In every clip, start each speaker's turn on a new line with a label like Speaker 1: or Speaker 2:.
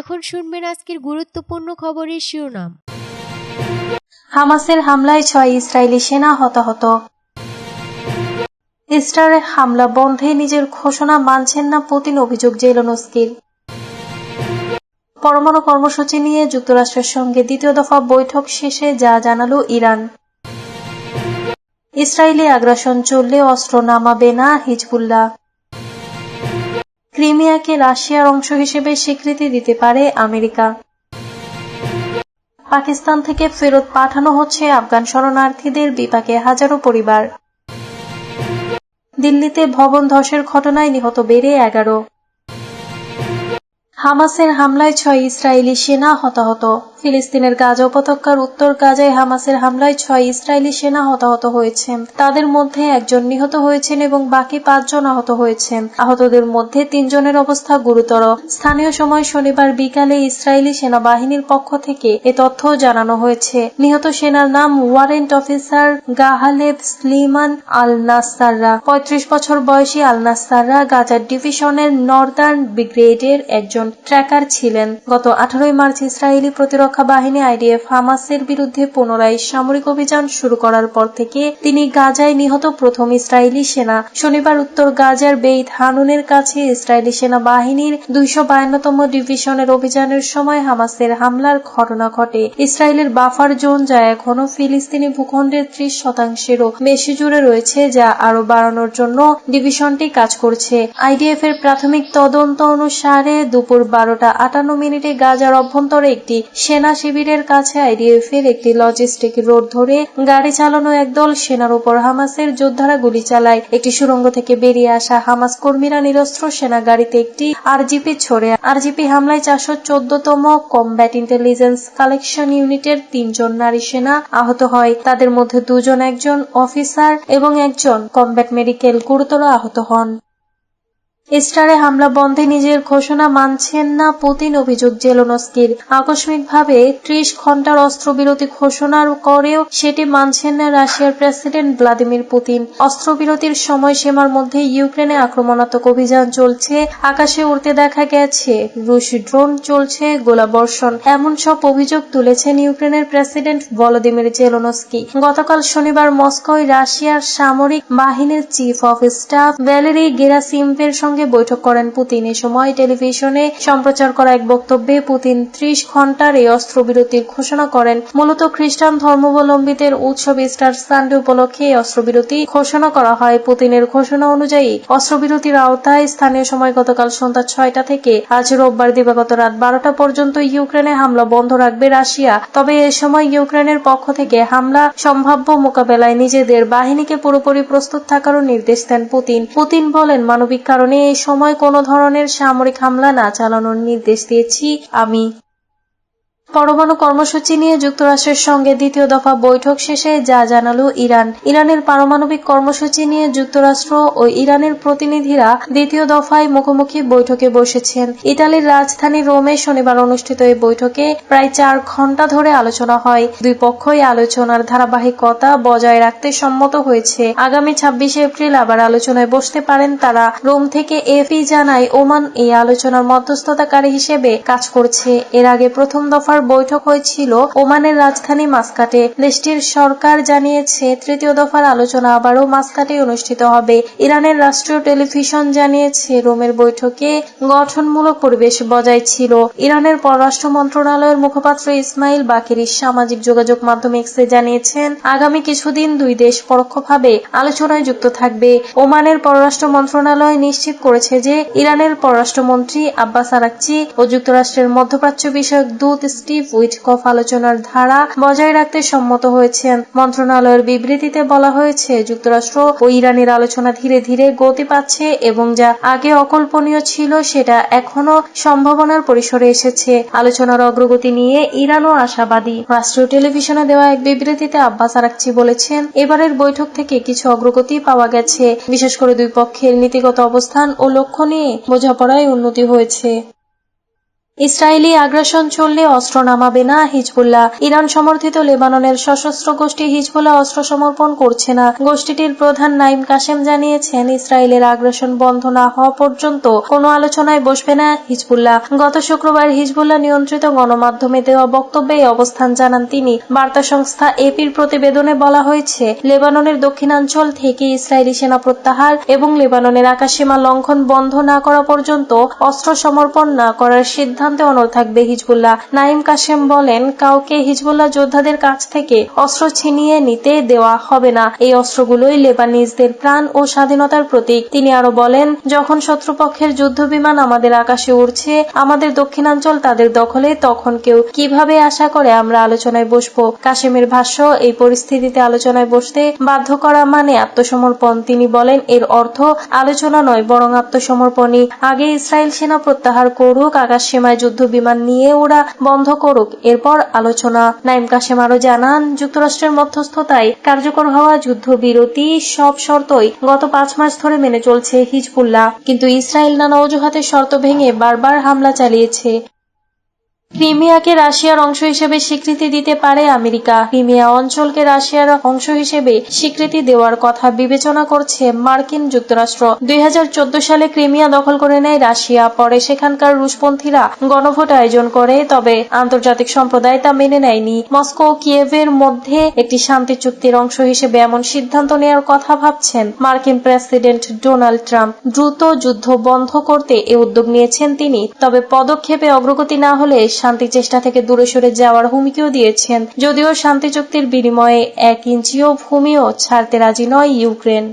Speaker 1: এখন শুনবেন আজকের গুরুত্বপূর্ণ খবরের শিরোনাম।
Speaker 2: হামাসের হামলায় ছয় ইসরায়েলি সেনা হতাহত। ইসরায়েলের হামলা বন্ধে নিজের ঘোষণা মানছেন না পুতিন, অভিযোগ জেলনস্কির পরমাণু কর্মসূচি নিয়ে যুক্তরাষ্ট্রের সঙ্গে দ্বিতীয় দফা বৈঠক শেষে যা জানালো ইরান। ইসরায়েলি আগ্রাসন চললে অস্ত্র নামাবে না হিজবুল্লাহ। ক্রিমিয়াকে রাশিয়ার অংশ হিসেবে স্বীকৃতি দিতে পারে আমেরিকা। পাকিস্তান থেকে ফেরত পাঠানো হচ্ছে আফগান শরণার্থীদের বিপাকে হাজারো পরিবার। দিল্লিতে ভবন ধসের ঘটনায় নিহত বেড়ে এগারো। হামাসের হামলায় ছয় ইসরায়েলি সেনা হতাহত। ফিলিস্তিনের গাজা উপত্যকার উত্তর গাজায় হামাসের হামলায় ছয় ইসরায়েলি সেনা হতাহত হয়েছেন তাদের মধ্যে একজন নিহত হয়েছেন এবং বাকি পাঁচজন আহত হয়েছেন। আহতদের মধ্যে তিনজনের অবস্থা গুরুতর। স্থানীয় সময় শনিবার বিকালে ইসরায়েলি সেনাবাহিনীর পক্ষ থেকে এ তথ্য জানানো হয়েছে। নিহত সেনার নাম ওয়ারেন্ট অফিসার গাহালেব স্লিমান আল নাসাররা পঁয়ত্রিশ বছর বয়সী আল নাসাররা গাজার ডিভিশনের নর্দার্ন ব্রিগেডের একজন ট্র্যাকার ছিলেন। গত আঠারোই মার্চ ইসরায়েলি প্রতিরক্ষা বাহিনী আইডিএফ হামাসের বিরুদ্ধে পুনরায় সামরিক অভিযান শুরু করার পর থেকে তিনি গাজায় নিহত প্রথম ইসরায়েলি সেনা। শনিবার উত্তর গাজার বেইত হানুনের কাছে ইসরায়েলি সেনা বাহিনীর দুইশো বায়ান্নতম ডিভিশনের অভিযানের সময় হামাসের হামলার ঘটনা ঘটে। ইসরায়েলের বাফার জোন যা এখনও ফিলিস্তিনি ভূখণ্ডের ত্রিশ শতাংশেরও বেশি জুড়ে রয়েছে, যা আরও বাড়ানোর জন্য ডিভিশনটি কাজ করছে। আইডিএফ এর প্রাথমিক তদন্ত অনুসারে দুপুর বারোটা আটান্ন মিনিটে গাজার অভ্যন্তরে একটি সেনা শিবিরের কাছে আইডিএফ এর একটি লজিস্টিক রোড ধরে গাড়ি চালানো একদল সেনার উপর হামাসের যোদ্ধারা গুলি চালায়। একটি সুড়ঙ্গ থেকে বেরিয়ে আসা হামাস কর্মীরা নিরস্ত্র সেনা গাড়িতে একটি আরজিপি ছড়ে আরজিপি হামলায় চারশো চোদ্দতম কমব্যাট ইন্টেলিজেন্স কালেকশন ইউনিটের তিনজন নারী সেনা আহত হয়। তাদের মধ্যে দুজন একজন অফিসার এবং একজন কমব্যাট মেডিকেল গুরুতর আহত হন। ইস্টারে হামলা বন্ধে নিজের ঘোষণা মানছেন না পুতিন, অভিযোগ জেলোনস্কির। আকস্মিকভাবে ত্রিশ ঘণ্টার অস্ত্রবিরতি ঘোষণার করেও সেটি মানছেন না রাশিয়ার প্রেসিডেন্ট ভ্লাদিমির পুতিন। অস্ত্রবিরতির সময়সীমার মধ্যে ইউক্রেনে আক্রমণাত্মক অভিযান চলছে, আকাশে উড়তে দেখা গেছে, রুশ ড্রোন চলছে, গোলাবর্ষণ। এমন সব অভিযোগ তুলেছেন ইউক্রেনের প্রেসিডেন্ট ভলোদিমির জেলোনস্কি। গতকাল শনিবার মস্কোয় রাশিয়ার সামরিক বাহিনীর চিফ অফ স্টাফ ভ্যালেরি গেরাসিমভের সঙ্গে সঙ্গে বৈঠক করেন পুতিন। এ সময় টেলিভিশনে সম্প্রচার করা এক বক্তব্যে পুতিন ত্রিশ ঘণ্টার এই অস্ত্রবিরতির ঘোষণা করেন। মূলত খ্রিস্টান ধর্মাবলম্বীদের উৎসব ইস্টার সানডে উপলক্ষে এই অস্ত্রবিরতি ঘোষণা করা হয়। পুতিনের ঘোষণা অনুযায়ী, অস্ত্রবিরতির আওতায় স্থানীয় সময় গতকাল সন্ধ্যা ছয়টা থেকে আজ রোববার দিবাগত রাত বারোটা পর্যন্ত ইউক্রেনে হামলা বন্ধ রাখবে রাশিয়া। তবে এ সময় ইউক্রেনের পক্ষ থেকে হামলা সম্ভাব্য মোকাবেলায় নিজেদের বাহিনীকে পুরোপুরি প্রস্তুত থাকারও নির্দেশ দেন পুতিন। পুতিন বলেন, মানবিক কারণে এই সময় কোনো ধরনের সামরিক হামলা না চালানোর নির্দেশ দিয়েছি। আমি পরমাণু কর্মসূচি নিয়ে যুক্তরাষ্ট্রের সঙ্গে দ্বিতীয় দফা বৈঠক শেষে যা জানালো ইরান। ইরানের পারমাণবিক কর্মসূচি নিয়ে যুক্তরাষ্ট্র ও ইরানের প্রতিনিধিরা দ্বিতীয় দফায় মুখোমুখি বৈঠকে বসেছেন। ইতালির রাজধানী রোমে শনিবার অনুষ্ঠিত এই বৈঠকে প্রায় চার ঘণ্টা ধরে আলোচনা হয়। দুই পক্ষই আলোচনার ধারাবাহিকতা বজায় রাখতে সম্মত হয়েছে। আগামী ছাব্বিশে এপ্রিল আবার আলোচনায় বসতে পারেন তারা। রোম থেকে এফি জানায়, ওমান এই আলোচনার মধ্যস্থতাকারী হিসেবে কাজ করছে। এর আগে প্রথম দফার বৈঠক হয়েছিল ওমানের রাজধানী মাস্কাটে। দেশটির সরকার জানিয়েছে, তৃতীয় দফার আলোচনা আবারও মাস্কাটে অনুষ্ঠিত হবে। ইরানের রাষ্ট্রীয় টেলিভিশন জানিয়েছে, রোমের বৈঠকে গঠনমূলক পরিবেশ বজায় ছিল। ইরানের পররাষ্ট্র মন্ত্রণালয়ের মুখপাত্র ইসমাইল বাকির সামাজিক যোগাযোগ মাধ্যম এক্সে জানিয়েছেন, আগামী কিছুদিন দুই দেশ পরোক্ষভাবে আলোচনায় যুক্ত থাকবে। ওমানের পররাষ্ট্র মন্ত্রণালয় নিশ্চিত করেছে যে, ইরানের পররাষ্ট্রমন্ত্রী আব্বাস আরাকচি ও যুক্তরাষ্ট্রের মধ্যপ্রাচ্য বিষয়ক দূত স্টিভ উইটকফ আলোচনার ধারা বজায় রাখতে সম্মত হয়েছেন। মন্ত্রণালয়ের বিবৃতিতে বলা হয়েছে, যুক্তরাষ্ট্র ও ইরানের আলোচনা ধীরে ধীরে গতি পাচ্ছে এবং যা আগে অকল্পনীয় ছিল সেটা এখনও সম্ভাবনার পরিসরে এসেছে। আলোচনার অগ্রগতি নিয়ে ইরানও আশাবাদী। রাষ্ট্রীয় টেলিভিশনে দেওয়া এক বিবৃতিতে আব্বাস আরাকচি বলেছেন, এবারের বৈঠক থেকে কিছু অগ্রগতি পাওয়া গেছে। বিশেষ করে দুই পক্ষের নীতিগত অবস্থান ও লক্ষ্য নিয়ে বোঝাপড়ায় উন্নতি হয়েছে। ইসরায়েলি আগ্রাসন চললে অস্ত্র নামাবে না হিজবুল্লাহ। ইরান সমর্থিত লেবাননের সশস্ত্র গোষ্ঠী হিজবুল্লাহ অস্ত্র সমর্পণ করছে না। গোষ্ঠীটির প্রধান নাইম কাসেম জানিয়েছেন, ইসরায়েলের আগ্রাসন বন্ধ না হওয়া পর্যন্ত কোনো আলোচনায় বসবে না হিজবুল্লাহ। গত শুক্রবার হিজবুল্লাহ নিয়ন্ত্রিত গণমাধ্যমে দেওয়া বক্তব্যে অবস্থান জানান তিনি। বার্তা সংস্থা এপির প্রতিবেদনে বলা হয়েছে, লেবাননের দক্ষিণাঞ্চল থেকে ইসরায়েলি সেনা প্রত্যাহার এবং লেবাননের আকাশসীমা লঙ্ঘন বন্ধ না করা পর্যন্ত অস্ত্র সমর্পণ না করার সিদ্ধান্তে অনড় থাকবে হিজবুল্লাহ। নাইম কাশেম বলেন, কাউকে হিজবুল্লাহ যোদ্ধাদের কাছ থেকে অস্ত্র ছিনিয়ে নিতে দেওয়া হবে না। এই অস্ত্রগুলোই লেবানিজদের প্রাণ ও স্বাধীনতার প্রতীক। তিনি আরও বলেন, যখন শত্রুপক্ষের যুদ্ধ বিমান আমাদের আকাশে উড়ছে, আমাদের দক্ষিণাঞ্চল তাদের দখলে, তখন কেউ কীভাবে আশা করে আমরা আলোচনায় বসবো? কাশেমের ভাষ্য, এই পরিস্থিতিতে আলোচনায় বসতে বাধ্য করা মানে আত্মসমর্পণ। তিনি বলেন, এর অর্থ আলোচনা নয়, বরং আত্মসমর্পণই। আগে ইসরায়েল সেনা প্রত্যাহার করুক, আকাশ সীমায় যুদ্ধ বিমান নিয়ে ওরা বন্ধ করুক। এরপর আলোচনা। নাইম কাশেম আরও জানান, যুক্তরাষ্ট্রের মধ্যস্থতায় কার্যকর হওয়া যুদ্ধ যুদ্ধবিরতি সব শর্তই গত পাঁচ মাস ধরে মেনে চলছে হিজবুল্লাহ। কিন্তু ইসরায়েল নানা অজুহাতে শর্ত ভেঙে বারবার হামলা চালিয়েছে। ক্রিমিয়াকে রাশিয়ার অংশ হিসেবে স্বীকৃতি দিতে পারে আমেরিকা। ক্রিমিয়া অঞ্চলকে রাশিয়ার অংশ হিসেবে স্বীকৃতি দেওয়ার কথা বিবেচনা করছে মার্কিন যুক্তরাষ্ট্র। দুই হাজার চোদ্দ সালে ক্রিমিয়া দখল করে নেয় রাশিয়া, পরে সেখানকার রুশপন্থীরা গণভোট আয়োজন করে, তবে আন্তর্জাতিক সম্প্রদায় তা মেনে নেয়নি। মস্কো ও কিয়েভের মধ্যে একটি শান্তি চুক্তির অংশ হিসেবে এমন সিদ্ধান্ত নেওয়ার কথা ভাবছেন মার্কিন প্রেসিডেন্ট ডোনাল্ড ট্রাম্প। দ্রুত যুদ্ধ বন্ধ করতে এ উদ্যোগ নিয়েছেন তিনি, তবে পদক্ষেপে অগ্রগতি না হলে শান্তি চেষ্টা থেকে দূরে সরে যাওয়ার হুমকিও দিয়েছেন। যদিও শান্তি চুক্তির বিনিময়ে এক ইঞ্চিও ভূমিও ছাড়তে রাজি নয় ইউক্রেন।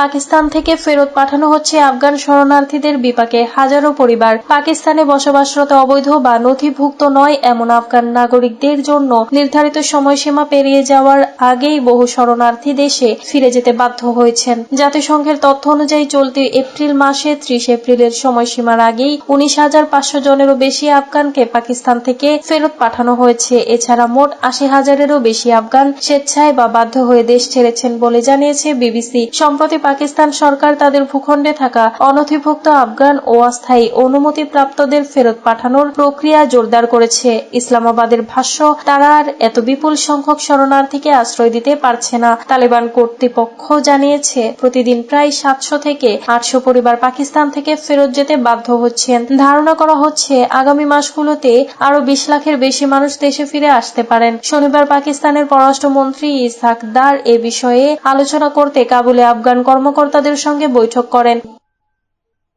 Speaker 2: পাকিস্তান থেকে ফেরত পাঠানো হচ্ছে আফগান শরণার্থীদের বিপাকে হাজারো পরিবার। পাকিস্তানে বসবাসরত অবৈধ বা নথিভুক্ত নয় এমন আফগান নাগরিকদের জন্য নির্ধারিত সময়সীমা পেরিয়ে যাওয়ার আগেই বহু শরণার্থী দেশে ফিরে যেতে বাধ্য হয়েছেন। জাতিসংঘের তথ্য অনুযায়ী চলতি এপ্রিল মাসে ত্রিশ এপ্রিলের সময়সীমার আগেই উনিশ হাজার পাঁচশো জনেরও বেশি আফগানকে পাকিস্তান থেকে ফেরত পাঠানো হয়েছে। এছাড়া মোট আশি হাজারেরও বেশি আফগান স্বেচ্ছায় বা বাধ্য হয়ে দেশ ছেড়েছেন বলে জানিয়েছে বিবিসি। সম্প্রতি পাকিস্তান সরকার তাদের ভূখণ্ডে থাকা অনথিভুক্ত আফগান ও অস্থায়ী অনুমতিপ্রাপ্তদের ফেরত পাঠানোর প্রক্রিয়া জোরদার করেছে। ইসলামাবাদের ভাষ্য, তারা আর এত বিপুল সংখ্যক শরণার্থীকে আশ্রয় দিতে পারছে না। তালেবান কর্তৃপক্ষ জানিয়েছে, প্রতিদিন প্রায় সাতশো থেকে আটশো পরিবার পাকিস্তান থেকে ফেরত যেতে বাধ্য হচ্ছেন। ধারণা করা হচ্ছে, আগামী মাসগুলোতে আরও বিশ লাখের বেশি মানুষ দেশে ফিরে আসতে পারেন। শনিবার পাকিস্তানের পররাষ্ট্রমন্ত্রী ইসাক দার এ বিষয়ে আলোচনা করতে কাবুলে আফগান কর্মকর্তাদের সঙ্গে বৈঠক করেন।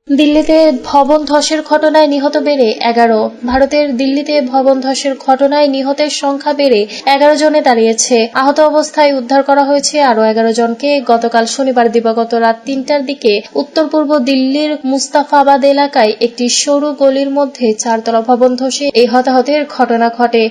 Speaker 2: দিল্লিতে ভবন ধসের ঘটনায় নিহত বেড়ে এগারো। ভারতের দিল্লিতে ভবন ধসের ঘটনায় নিহতের সংখ্যা বেড়ে এগারো জনে দাঁড়িয়েছে। আহত অবস্থায় উদ্ধার করা হয়েছে আরও এগারো জনকে। গতকাল শনিবার দিবাগত রাত তিনটার দিকে উত্তর পূর্ব দিল্লির মুস্তাফাবাদ এলাকায় একটি সরু গলির মধ্যে চারতলা ভবন ধসে এই হতাহতের ঘটনা ঘটে।